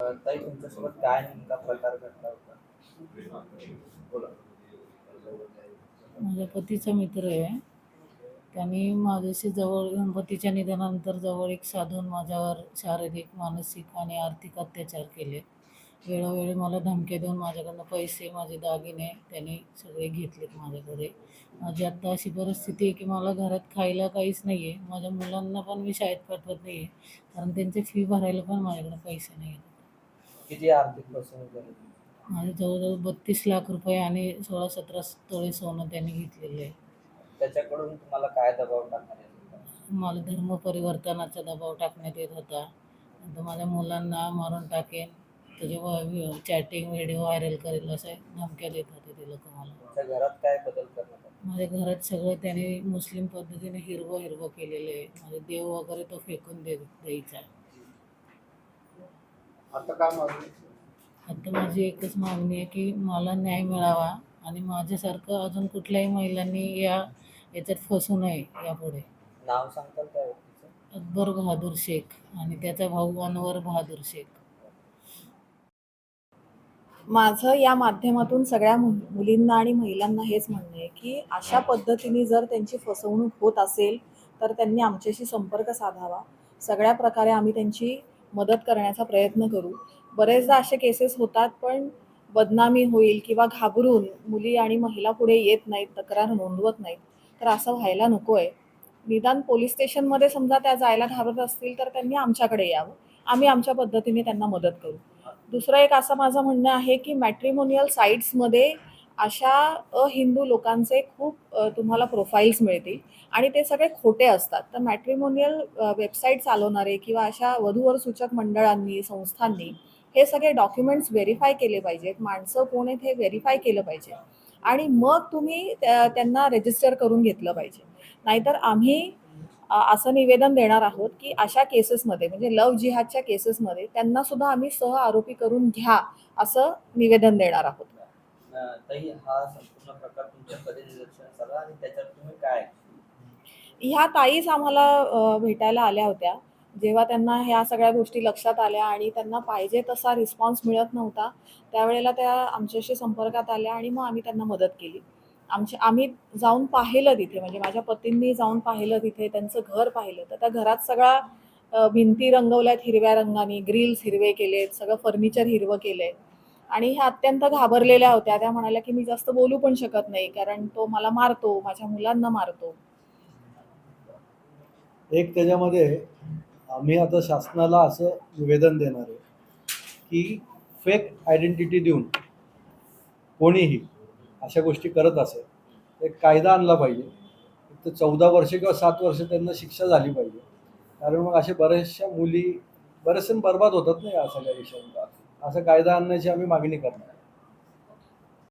ताई तुमच्यासोबत काय नेमका प्रकार घडला होता? बोला माझ्या पतीचा मित्र आहे. त्यांनी माझ्याशी जवळ गणपतीच्या निधनानंतर जवळ एक साधून माझ्यावर शारीरिक मानसिक आणि आर्थिक अत्याचार केले. वेळोवेळी मला धमक्या देऊन माझ्याकडनं पैसे माझे दागिने त्यांनी सगळे घेतलेत माझ्याकडे. माझी आत्ता अशी परिस्थिती आहे की मला घरात खायला काहीच नाही आहे माझ्या मुलांना पण मी शाळेत पाठवत नाही आहे कारण त्यांची फी भरायला पण माझ्याकडे पैसे नाही आहेत किती आर्थिक फसवणूक झाली? माझे जवळजवळ बत्तीस लाख रुपये आणि सोळा सतरा तोळे सोनं त्यांनी घेतलेलं. आहे त्याच्याकडून तुम्हाला काय दबाव टाकण्यात येत होता? मला धर्म परिवर्तनाचा दबाव टाकण्यात येत होता. नंतर माझ्या मुलांना मारून टाकेन. तुझे चॅटिंग व्हिडिओ व्हायरल करेल असे धमक्या देत होते ते लोक मला. तुमच्या घरात काय बदल करण्यात आले? माझ्या घरात सगळं त्याने मुस्लिम पद्धतीने हिरवं हिरवं केलेलं आहे. माझे देव वगैरे तो फेकून दे द्यायचा आता काय मागणी? आता माझी एकच मागणी आहे की मला न्याय मिळावा आणि माझ्यासारखं अजून कुठल्याही महिलांनी या याच्यात फसू नये यापुढे. नाव सांगताल त्या व्यक्तीचं? अकबर बहादूर शेख आणि त्याचा भाऊ अनवर बहादूर शेख. माझं या माध्यमातून सगळ्या मुलींना आणि महिलांना हेच म्हणणं आहे की अशा पद्धतीने जर त्यांची फसवणूक होत असेल तर त्यांनी आमच्याशी संपर्क साधावा. सगळ्या प्रकारे आम्ही त्यांची मदत करण्याचा प्रयत्न करू. बरेचदा असे केसेस होतात पण बदनामी होईल किंवा घाबरून मुली आणि महिला पुढे येत नाहीत तक्रार नोंदवत नाहीत. तर असं व्हायला नको आहे निदान पोलीस स्टेशनमध्ये समजा त्या जायला घाबरत असतील तर त्यांनी आमच्याकडे यावं. आम्ही आमच्या पद्धतीने त्यांना मदत करू. दुसरं एक असं माझं म्हणणं आहे की मॅट्रिमोनियल साईट्समध्ये अशा अहिंदू लोकांचे खूप तुम्हाला प्रोफाईल्स मिळतील. आणि ते सगळे खोटे असतात. तर मॅट्रिमोनियल वेबसाईट चालवणारे किंवा अशा वधूवर सूचक मंडळांनी संस्थांनी हे सगळे डॉक्युमेंट्स व्हेरीफाय केले पाहिजेत. माणसं कोण आहेत हे व्हेरीफाय केलं पाहिजे. आणि मग तुम्ही त्या- त्यांना रजिस्टर करून घेतलं पाहिजे. नाहीतर आम्ही असं निवेदन देणार आहोत की अशा केसेसमध्ये म्हणजे लव जिहादच्या केसेसमध्ये त्यांना सुद्धा आम्ही सह आरोपी करून घ्या असं निवेदन देणार आहोत. ताई हा संपूर्ण प्रकार तुमच्या कधी निदर्शनास आला आणि त्याच्यात तुम्ही काय? ह्या ताईच आम्हाला भेटायला आल्या होत्या. जेव्हा त्यांना ह्या सगळ्या गोष्टी लक्षात आल्या आणि त्यांना पाहिजे तसा रिस्पॉन्स मिळत नव्हता त्यावेळेला त्या आमच्याशी संपर्कात आल्या आणि मग आम्ही त्यांना मदत केली. आमचे आम्ही जाऊन पाहिलं तिथे म्हणजे माझ्या पतींनी जाऊन पाहिलं तिथे त्यांचं घर पाहिलं. तर त्या घरात सगळा भिंती रंगवल्यात हिरव्या रंगाने ग्रिल्स हिरवे केलेत सगळं फर्निचर हिरवं केलंय. आणि ह्या अत्यंत घाबरलेल्या होत्या. त्या म्हणाल्या की मी जास्त बोलू पण शकत नाही कारण तो मला मारतो माझ्या मुलांना मारतो. एक त्याच्यामध्ये आम्ही आता शासनाला असं निवेदन देणार आहे की फेक आयडेंटिटी देऊन कोणीही अशा गोष्टी करत असेल एक कायदा आणला पाहिजे. तर चौदा वर्ष किंवा सात वर्ष त्यांना शिक्षा झाली पाहिजे. कारण मग अशा बऱ्याचशा मुली बरेचसे बर्बाद होतात नाही या सगळ्या विषयांचा असा कायदा आणण्याची आम्ही मागणी करणार.